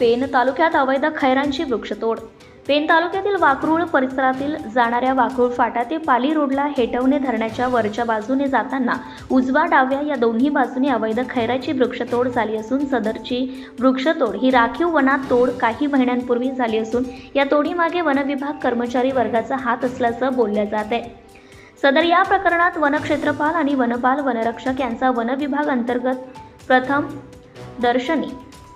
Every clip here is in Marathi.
पेन तालुक्यात अवैध खैरांची वृक्षतोड. पेन तालुक्यातील वाकरूळ परिसरातील जाणाऱ्या वाकरूळ फाटा ते पाली रोडला हेटवणे धरणाच्या वरच्या बाजूने जाताना उजवा डाव्या या दोन्ही बाजूने अवैध खैराची वृक्षतोड झाली असून सदरची वृक्षतोड ही राखीव वनात तोड काही महिन्यांपूर्वी झाली असून या तोडीमागे वनविभाग कर्मचारी वर्गाचा हात असल्याचं बोललं जात आहे. सदर या प्रकरणात वनक्षेत्रपाल आणि वनपाल वनरक्षक यांचा वनविभाग अंतर्गत प्रथम दर्शनी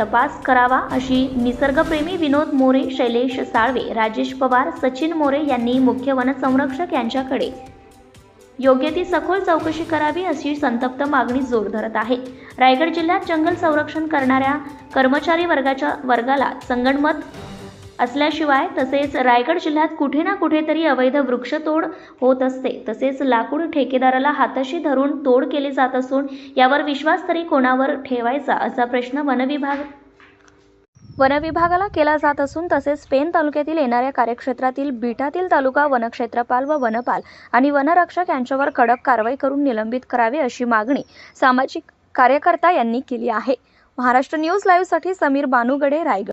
तपास करावा अशी निसर्गप्रेमी विनोद मोरे शैलेश साळवे राजेश पवार सचिन मोरे यांनी मुख्य वनसंरक्षक यांच्याकडे. योग्य ती सखोल चौकशी करावी अशी संतप्त मागणी जोर धरत आहे. रायगड जिल्ह्यात जंगल संरक्षण करणाऱ्या कर्मचारी वर्गाच्या वर्गाला संगणमत असल्याशिवाय तसेच रायगड जिल्ह्यात कुठे ना कुठेतरी अवैध वृक्षतोड होत असते. तसेच लाकूड ठेकेदाराला हाताशी धरून तोड केली जात असून यावर विश्वास तरी कोणावर ठेवायचा असा प्रश्न वनविभाग वनविभागाला केला जात असून तसेच पेन तालुक्यातील येणाऱ्या कार्यक्षेत्रातील बिटातील तालुका वनक्षेत्रपाल व वनपाल आणि वनरक्षक यांच्यावर कडक कारवाई करून निलंबित करावे अशी मागणी सामाजिक कार्यकर्ता यांनी केली आहे. Maharashtra news लाईव्हसाठी Sameer Banugade Raigad.